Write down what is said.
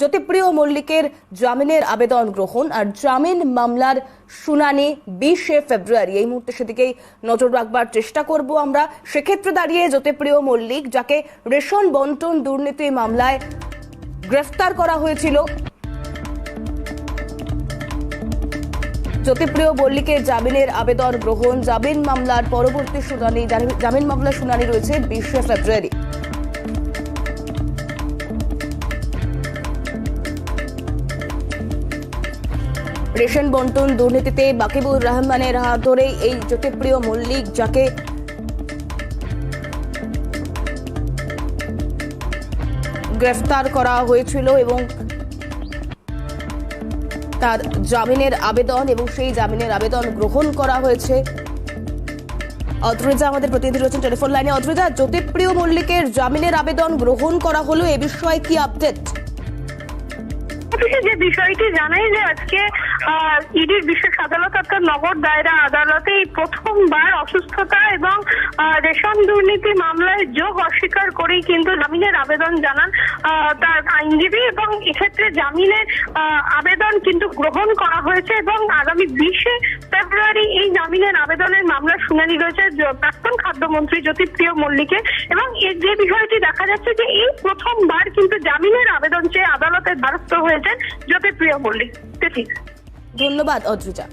জ্যোতিপ্রিয় মল্লিকের জামিনের আবেদন গ্রহণ আর জামিন মামলার শুনানি বিশে ফেব্রুয়ারি। এই মুহূর্তে সেদিকেই নজর রাখবার চেষ্টা করব আমরা। সেক্ষেত্রে দাঁড়িয়ে জ্যোতিপ্রিয় মল্লিক, যাকে রেশন বন্টন দুর্নীতি মামলায় গ্রেফতার করা হয়েছিল। জ্যোতিপ্রিয় মল্লিকের জামিনের আবেদন গ্রহণ, জামিন মামলার পরবর্তী শুনানি, জামিন মামলার শুনানি রয়েছে বিশে ফেব্রুয়ারি। রেশন বন্টন দুর্নীতিতে বাকিবুর রহমানের হাত ধরে এই জ্যোতিপ্রিয় মল্লিক, যাকে গ্রেফতার করা হয়েছিল এবং তার জামিনের আবেদন এবং সেই জামিনের আবেদন গ্রহণ করা হয়েছে। অদ্রিজা, আমাদের প্রতিনিধি রয়েছেন টেলিফোন লাইনে। অদ্রিজা, জ্যোতিপ্রিয় মল্লিকের জামিনের আবেদন গ্রহণ করা হলো, এ বিষয়ে কি আপডেট যে বিষয়টি জানাই যে আজকে ইডির বিশেষ আদালত অর্থাৎ নগর দায়রা আদালতে এই প্রথমবার অসুস্থতা এবং রেশন দুর্নীতি মামলায় যোগ অস্বীকার করেই কিন্তু জামিনের আবেদন জানান তার আইনজীবী এবং এক্ষেত্রে জামিনের আবেদন কিন্তু গ্রহণ করা হয়েছে এবং আগামী বিশে ফেব্রুয়ারি এই জামিনের আবেদনের মামলার শুনানি রয়েছে প্রাক্তন খাদ্যমন্ত্রী জ্যোতিপ্রিয় মল্লিকে এবং এর যে বিষয়টি দেখা যাচ্ছে যে এই প্রথমবার কিন্তু জামিনের আবেদন চেয়ে আদালতের দ্বারস্থ হয়েছেন জ্যোতিপ্রিয় মল্লিক। ঠিক। ধন্যবাদ অদ্রিজা।